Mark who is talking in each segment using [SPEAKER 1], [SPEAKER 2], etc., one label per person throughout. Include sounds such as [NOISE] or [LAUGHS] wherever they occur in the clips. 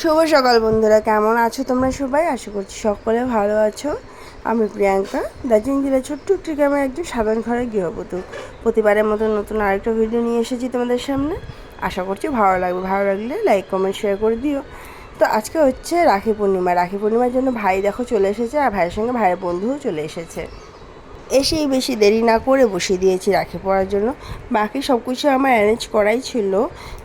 [SPEAKER 1] শুভ সকাল বন্ধুরা, কেমন আছো তোমরা সবাই? আশা করছি সকলে ভালো আছো। আমি প্রিয়াঙ্কা দার্জিলিং জেলার ছোট্ট একটি গ্রামের একজন সাধারণ ঘরের গৃহবধূ। প্রতিবারের মতো নতুন আরেকটা ভিডিও নিয়ে এসেছি তোমাদের সামনে। আশা করছি ভালো লাগবে। ভালো লাগলে লাইক কমেন্ট শেয়ার করে দিও। তো আজকে হচ্ছে রাখি পূর্ণিমা। রাখি পূর্ণিমার জন্য ভাই দেখো চলে এসেছে, আর ভাইয়ের সঙ্গে ভাইয়ের বন্ধুও চলে এসেছে। এসেই বেশি দেরি না করে বসিয়ে দিয়েছি রাখি পড়ার জন্য। বাকি সব কিছু আমার অ্যারেঞ্জ করাই ছিল।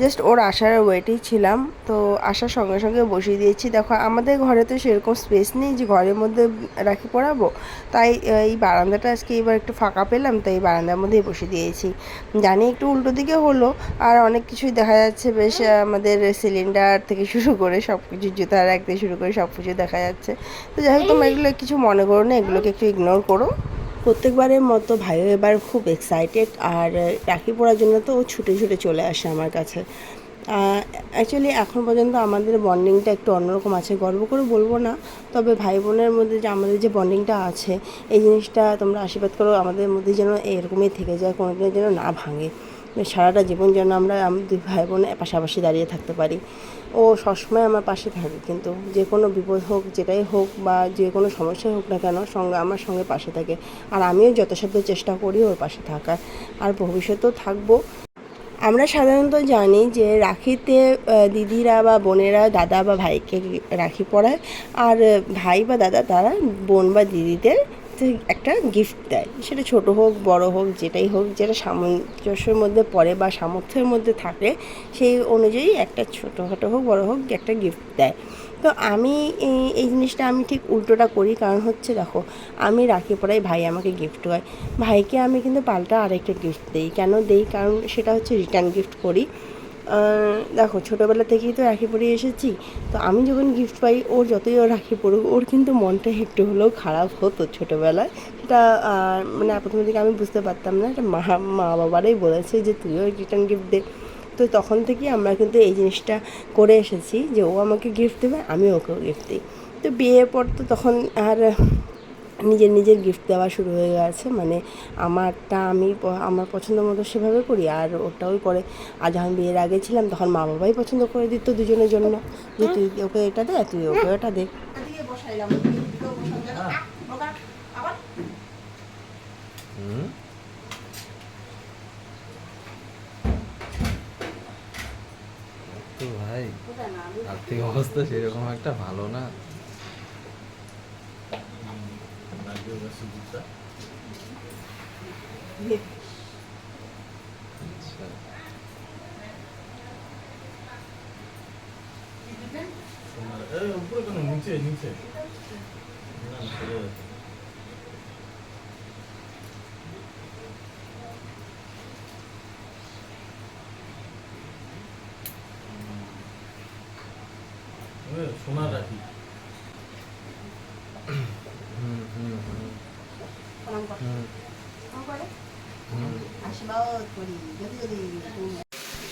[SPEAKER 1] জাস্ট ওর আসার ওয়েটেই ছিলাম। তো আসার সঙ্গে সঙ্গে বসিয়ে দিয়েছি। দেখো, আমাদের ঘরে তো সেরকম স্পেস নেই যে ঘরের মধ্যে রাখি পরাবো তাই এই বারান্দাটা আজকে এবার একটু ফাঁকা পেলাম, তাই এই বারান্দার মধ্যেই বসিয়ে দিয়েছি। জানি একটু উল্টো দিকে হলো, আর অনেক কিছুই দেখা যাচ্ছে। বেশ আমাদের সিলিন্ডার থেকে শুরু করে সব কিছু, জুতা রাখ থেকে শুরু করে সব কিছু দেখা যাচ্ছে। তো যাই হোক, তোমরা এগুলো কিছু মনে করো না, এগুলোকে একটু ইগনোর করো। প্রত্যেকবারের মতো ভাইও এবার খুব এক্সাইটেড আর রাখি পড়ার জন্য তো ও ছুটে ছুটে চলে আসে আমার কাছে। অ্যাকচুয়ালি এখন পর্যন্ত আমাদের বন্ডিংটা একটু অন্যরকম আছে, গর্ব করে বলব না, তবে ভাই বোনের মধ্যে যে আমাদের যে বন্ডিংটা আছে, এই জিনিসটা তোমরা আশীর্বাদ করো, আমাদের মধ্যে যেন এরকমই থেকে যায় কোনোদিনের যেন না ভাঙে। সারাটা জীবন যেন আমরা দুই ভাই বোন পাশাপাশি দাঁড়িয়ে থাকতে পারি। ও সবসময় আমার পাশে থাকে। কিন্তু যে কোনো বিপদ হোক, যেটাই হোক বা যে কোনো সমস্যা হোক না কেন, সঙ্গে আমার সঙ্গে পাশে থাকে। আর আমিও যথাসাধ্য চেষ্টা করি ওর পাশে থাকার। আর ভবিষ্যতেও থাকব। আমরা সাধারণত জানি যে রাখিতে দিদিরা বা বোনেরা দাদা বা ভাইকে রাখি পরায় আর ভাই বা দাদা, তারা বোন বা দিদিদের একটা গিফট দেয়। সেটা ছোট হোক, বড় হোক, যেটাই হোক, যেটা সামঞ্জস্যের মধ্যে পড়ে বা সামর্থ্যের মধ্যে থাকে, সেই অনুযায়ী একটা ছোটোখাটো হোক, বড় হোক, একটা গিফট দেয়। তো আমি এই জিনিসটা আমি ঠিক উল্টোটা করি, কারণ হচ্ছে দেখো, আমি রাখি পড়াই ভাই আমাকে গিফট হয় ভাইকে আমি কিন্তু পাল্টা আরেকটা গিফট দিই। কেন দিই? কারণ সেটা হচ্ছে রিটার্ন গিফট করি। দেখো, ছোটোবেলা থেকেই তো রাখি পরিয়ে এসেছি। তো আমি যখন গিফট পাই, ওর যতই ও রাখি পড়ুক, ওর কিন্তু মনটা একটু হলেও খারাপ হতো ছোটোবেলায়। সেটা মানে প্রথম দিকে আমি বুঝতে পারতাম না। এটা মা মা বাবারাই বলেছে যে, তুইও রিটার্ন গিফট দে। তো তখন থেকেই আমরা কিন্তু এই জিনিসটা করে এসেছি যে, ও আমাকে গিফট দেবে আমি ওকেও গিফট দিই। তো বিয়ের পর তো তখন আর নিজের নিজের গিফট দেওয়া শুরু হয়ে গেছে। মানে আমারটা আমি আমার পছন্দ মতো সেভাবে করি আর ওটাও করে। আর যখন বিয়ের আগে ছিলাম তখন মা বাবাই পছন্দ করে দিত দুজনের জন্য। যে তুই ওকে এটা দে তুই ওকে ওটা দে।
[SPEAKER 2] ভাই আর্থিক অবস্থা সেরকম একটা ভালো না। আচ্ছা
[SPEAKER 3] এই উপরে কেন নিচে নিচে না সরে যাচ্ছে। এ, সোনার রাখি
[SPEAKER 2] হুম হুম হুম হুম হুম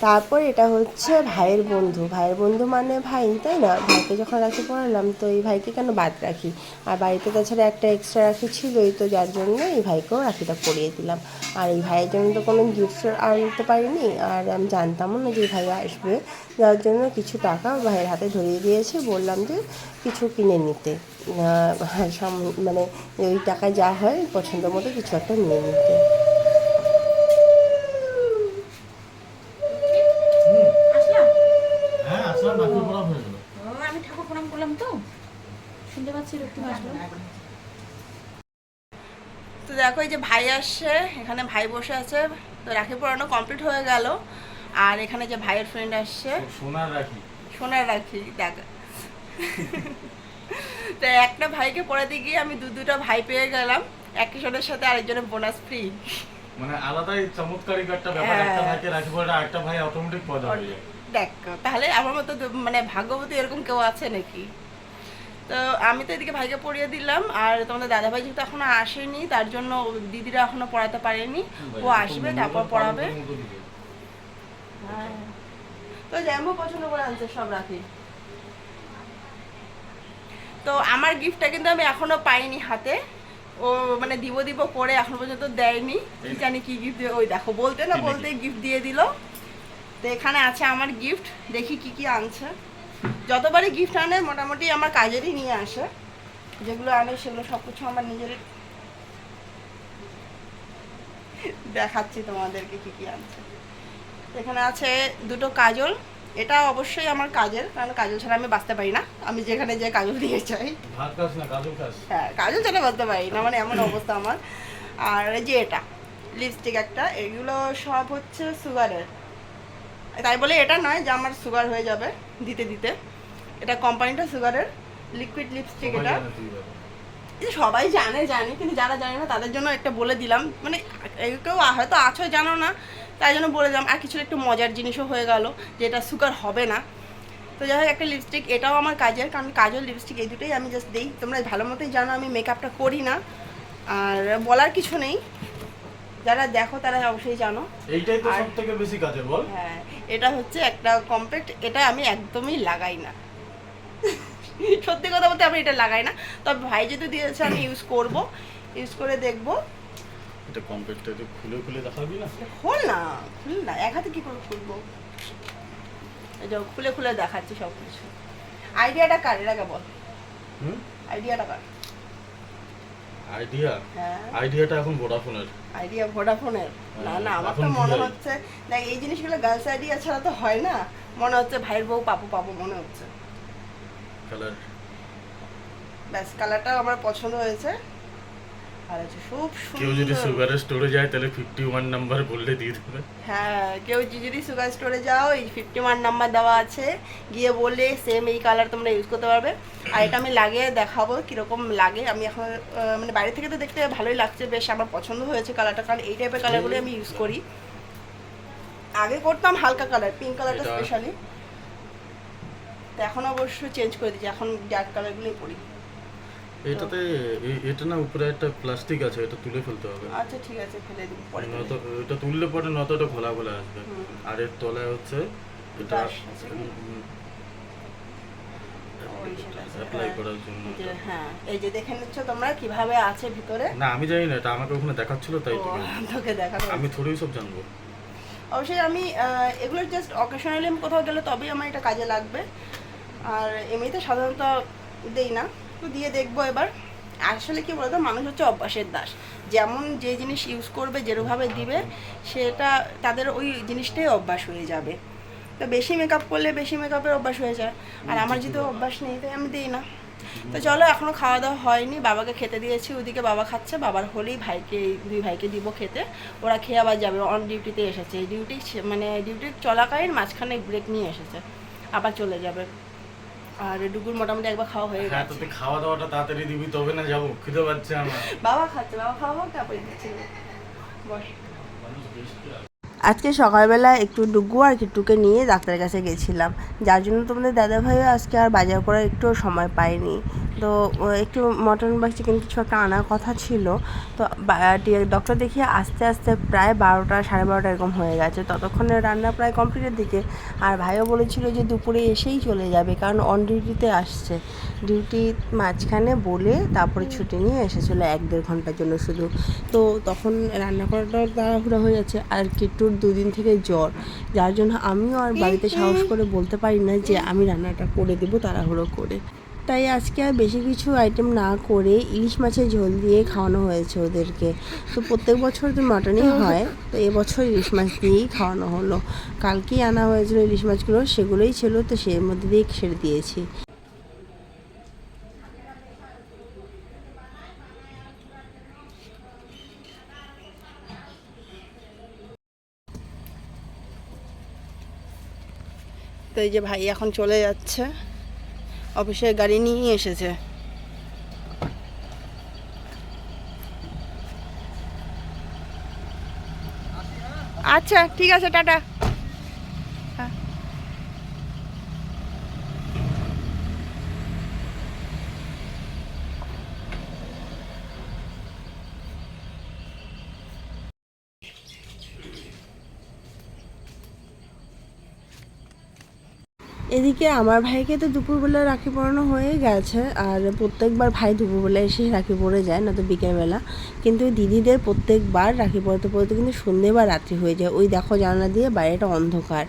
[SPEAKER 1] তারপর এটা হচ্ছে ভাইয়ের বন্ধু। ভাইয়ের বন্ধু মানে ভাই তাই না? ভাইকে যখন রাখি পড়ালাম তো এই ভাইকে কেন বাদ রাখি? আর বাড়িতে তাছাড়া একটা এক্সট্রা রাখি ছিলই তো যার জন্য এই ভাইকেও রাখিটা পরিয়ে দিলাম। আর এই ভাইয়ের জন্য তো কোনো গিফট আনতে পারিনি আর আমি জানতামও না যে ভাই আসবে। যার জন্য কিছু টাকা ভাইয়ের হাতে ধরিয়ে দিয়েছি বললাম যে কিছু কিনে নিতে। আহ, মানে ওই টাকা যা হয় পছন্দ মতো কিছু একটা নিয়ে নিতে।
[SPEAKER 4] শুনতে পাচ্ছি রক্তিম আসলো
[SPEAKER 1] তো দেখো এই যে ভাই আসছে এখানে ভাই বসে আছে। তো রাখি পরানো কমপ্লিট হয়ে গেল। আর এখানে যে ভাইয়ের ফ্রেন্ড আসছে
[SPEAKER 3] সোনার রাখি।
[SPEAKER 1] সোনার রাখি দেখ। তো একটা ভাইকে পড়াতে গিয়ে আমি দু দুটো ভাই পেয়ে গেলাম। একজনের সাথে আরেকজনের বোনাস ফ্রি
[SPEAKER 3] মানে আলাদাই চমৎকারী একটা ব্যাপার
[SPEAKER 1] হ্যাঁ।
[SPEAKER 3] একটা ভাইকে রাখি পড়া একটা ভাই অটোমেটিক পদ হয়ে যায়
[SPEAKER 1] দেখ তাহলে আমার মতো মানে ভাগ্যবতী এরকম কেউ আছে নাকি? তো আমি তো এদিকে ভাইকে পড়িয়ে দিলাম আর তোমাদের দাদা ভাই যেহেতু এখনও আসেনি তার জন্য দিদিরা এখনও পড়াতে পারেনি। ও আসবে তারপর পড়াবে। হ্যাঁ। তো পছন্দ করে আনছে সব রাখি। তো আমার গিফটটা কিন্তু আমি এখনও পাইনি হাতে। ও মানে দিব দিব করে এখন পর্যন্ত দেয়নি। কি জানি কি গিফট ওই দেখো বলতে না বলতে গিফট দিয়ে দিল। তো এখানে আছে আমার গিফট দেখি কি কি আনছে। যতবারই গিফট আনে মোটামুটি আমার কাজেরই নিয়ে আসে। যেগুলো আনে সেগুলো সব কিছু আমার নিজের দেখাচ্ছি তোমাদেরকে কি কি আনছে। এখানে আছে দুটো কাজল। এটা অবশ্যই আমার কাজের কারণ কাজল ছাড়া আমি বাঁচতে পারি না। আমি যেখানে যে কাজল দিয়ে চাই হ্যাঁ কাজল ছাড়া বাঁচতে পারি না মানে এমন অবস্থা আমার। আর যে এটা লিপস্টিক একটা এগুলো সব হচ্ছে সুগারের তাই বলে এটা নয় যে আমার সুগার হয়ে যাবে দিতে দিতে। এটা কোম্পানিটা সুগারের লিকুইড লিপস্টিক এটা। সবাই জানে জানি কিন্তু যারা জানে না তাদের জন্য একটা বলে দিলাম। মানে কেউ হয়তো আছো জানো না তাই জন্য বলে দিলাম। আর কিছু একটু মজার জিনিসও হয়ে গেল যে এটা সুগার হবে না। তো যাই হোক একটা লিপস্টিক এটাও আমার কাজের কারণ কাজল লিপস্টিক এই দুটোই আমি জাস্ট দিই। তোমরা ভালো মতোই জানো আমি মেকআপটা করি না। আর বলার কিছু নেই। যারা দেখো তারা অবশ্যই জানো।
[SPEAKER 3] এইটাই তো
[SPEAKER 1] আর-
[SPEAKER 3] সব থেকে বেশি কাজের বল।
[SPEAKER 1] হ্যাঁ এটা হচ্ছে একটা কম্প্যাক্ট এটা আমি একদমই লাগাই না। [LAUGHS] সত্যি কথা বলতে আমি এটা লাগাই না। তবে ভাই যদি দিয়েছে আমি ইউজ করব। ইউজ করে দেখব।
[SPEAKER 3] এটা কম্পিউটার একটু খুলে খুলে দেখাবি না?
[SPEAKER 1] খোল না খুল না। এক হাতে কি করে খুলবো? যে খুলে খুলে দেখাচ্ছি সব কিছু আইডিয়াটা কার? এর আগে বল।
[SPEAKER 3] হুম?
[SPEAKER 1] আইডিয়াটা কার?
[SPEAKER 3] আইডিয়া
[SPEAKER 1] হ্যাঁ।
[SPEAKER 3] আইডিয়াটা এখন ভোডাফোনের
[SPEAKER 1] আইডিয়া ভোডাফোনের না না আমার তো মনে হচ্ছে দেখ এই জিনিসগুলো গার্লস আইডিয়া ছাড়া তো হয় না। মনে হচ্ছে ভাইয়ের বউ পাপু পাপু মনে হচ্ছে।
[SPEAKER 3] কালার
[SPEAKER 1] ব্যাস কালারটাও আমার পছন্দ হয়েছে। হচ্ছে খুব
[SPEAKER 3] কেউ যদি
[SPEAKER 1] সুন্দর।
[SPEAKER 3] স্টোরে যায় তাহলে ফিফটি ওয়ান নাম্বার বললে দিয়ে দেবে।
[SPEAKER 1] হ্যাঁ কেউ যদি সুগার স্টোরে যাও এই ফিফটি ওয়ান নাম্বার দেওয়া আছে গিয়ে বললে সেম এই কালার তোমরা ইউজ করতে পারবে। আর এটা আমি লাগিয়ে দেখাবো কীরকম লাগে। আমি এখন মানে বাইরে থেকে তো দেখতে ভালোই লাগছে বেশ আমার পছন্দ হয়েছে কালারটা কারণ এই টাইপের কালারগুলো আমি ইউজ করি। আগে করতাম হালকা কালার পিঙ্ক কালারটা স্পেশালি তো এখন অবশ্য চেঞ্জ করে দিচ্ছি এখন ডার্ক কালারগুলোই পরি।
[SPEAKER 3] এটাতে এটা না উপরে একটা প্লাস্টিক আছে এটা তুলে ফেলতে হবে।
[SPEAKER 1] আচ্ছা ঠিক আছে ফেলে দিই পরে
[SPEAKER 3] নত এটা তুললে পরে নতটা খোলা খোলা আসবে। আর এর তলায় হচ্ছে এটা অ্যাপ্লাই
[SPEAKER 1] হ্যাঁ।
[SPEAKER 3] করার জন্য
[SPEAKER 1] হ্যাঁ এই যে দেখে নিচ্ছ তোমরা কীভাবে আছে ভিতরে?
[SPEAKER 3] না আমি জানি না এটা আমাকে ওখানে দেখাচ্ছিল তাই তোকে [LAUGHS]
[SPEAKER 1] দেখানো
[SPEAKER 3] আমি সব জানব।
[SPEAKER 1] অবশ্যই আমি এগুলো জাস্ট অকেশনালি আমি কোথাও গেলে তবেই আমার এটা কাজে লাগবে। আর এমনিতে সাধারণত দেই না। তো দিয়ে দেখব এবার। আসলে কি বলতো মানুষ হচ্ছে অভ্যাসের দাস। যেমন যে জিনিস ইউজ করবে যেভাবে দিবে সেটা তাদের ওই জিনিসটাই অভ্যাস হয়ে যাবে। তো বেশি মেকআপ করলে বেশি মেকআপের অভ্যাস হয়ে যায়। আর আমার যেহেতু অভ্যাস নেই তাই আমি দিই না। তো চলো এখনও খাওয়া দাওয়া হয়নি। বাবাকে খেতে দিয়েছি ওদিকে বাবা খাচ্ছে। বাবার হলেই ভাইকে দুই ভাইকে দিব খেতে। ওরা খেয়ে আবার যাবে। অন ডিউটিতে এসেছে। ডিউটি মানে ডিউটি চলাকালীন মাঝখানে ব্রেক নিয়ে এসেছে। আবার চলে যাবে। আর ডুগুর মোটামুটি একবার খাওয়া হয়ে
[SPEAKER 3] হ্যাঁ তোতে খাওয়া দাওয়াটা তাড়াতাড়ি দিবি তবে না যাব খিদে পাচ্ছে আমার।
[SPEAKER 1] বাবা খাচ্ছে বাবা খাওয়া হোক তারপরে দিচ্ছি। বস। আজকে সকালবেলা একটু ডুগু আর কিট্টুকে নিয়ে ডাক্তারের কাছে গেছিলাম। যার জন্য তোমাদের দাদাভাইও আজকে আর বাজার করার একটু সময় পায়নি। তো একটু মটন বা চিকেন কিছু একটা আনার কথা ছিল। তো ডক্টর দেখিয়ে আস্তে আস্তে প্রায় বারোটা, সাড়ে বারোটা এরকম হয়ে গেছে। ততক্ষণে রান্না প্রায় কমপ্লিটের দিকে। আর ভাইও বলেছিল যে দুপুরে এসেই চলে যাবে, কারণ অন ডিউটিতে আসছে। ডিউটি মাঝখানে বলে তারপরে ছুটি নিয়ে এসেছিল এক দেড় ঘণ্টার জন্য শুধু। তো, তখন রান্না করাটাও তাড়াহুড়ো হয়ে যাচ্ছে। আর কিট্টুর দুদিন থেকে জ্বর। যার জন্য আমিও আর বাড়িতে সাহস করে বলতে পারি না যে আমি রান্নাটা করে দেবো তাড়াহুড়ো করে। তাই আজকে আর বেশি কিছু আইটেম না করে ইলিশ মাছের ঝোল দিয়ে খাওয়ানো হয়েছে ওদেরকে। তো প্রত্যেক বছর তো মাটনই হয়, তো এবছর ইলিশ মাছ দিয়েই খাওয়ানো হলো। কালকেই আনা হয়েছিল ইলিশ মাছগুলো, সেগুলোই ছিল, তো সেই মধ্যে দিয়ে ছেড়ে দিয়েছি। এই যে ভাই এখন চলে যাচ্ছে। অফিসের গাড়ি নিয়ে এসেছে। আচ্ছা ঠিক আছে টাটা। এদিকে আমার ভাইকে তো দুপুরবেলা রাখি পরানো হয়ে গেছে, আর প্রত্যেকবার ভাই দুপুরবেলা এসে রাখি পরে যায় না তো বিকেলবেলা। কিন্তু দিদিদের প্রত্যেকবার রাখি পরাতে পড়তে কিন্তু সন্ধে বা রাত্রি হয়ে যায়। ওই দেখো জানলা দিয়ে বাইরেটা অন্ধকার।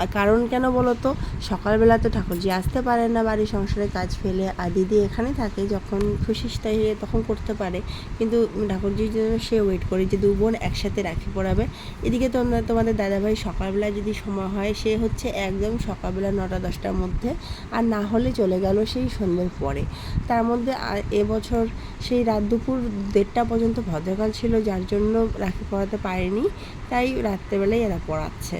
[SPEAKER 1] আর কারণ কেন বলো তো সকালবেলা তো ঠাকুরজি আসতে পারে না বাড়ির সংসারে কাজ ফেলে, আর দিদি এখানে থাকে, যখন খুশি তাই তখন করতে পারে। কিন্তু ঠাকুরজির জন্য সে ওয়েট করে যে দু বোন একসাথে রাখি পরাবে। এদিকে তোমরা তোমাদের দাদাভাই সকালবেলা যদি সময় হয়, সে হচ্ছে একদম সকালবেলা নটা দশটার মধ্যে আর না হলে চলে গেল সেই সন্ধ্যের পরে। তার মধ্যে এবছর সেই রাত দুপুর দেড়টা পর্যন্ত ভদ্রকাল ছিল, যার জন্য রাখি পড়াতে পারেনি, তাই রাত্রেবেলায় এরা পড়াচ্ছে।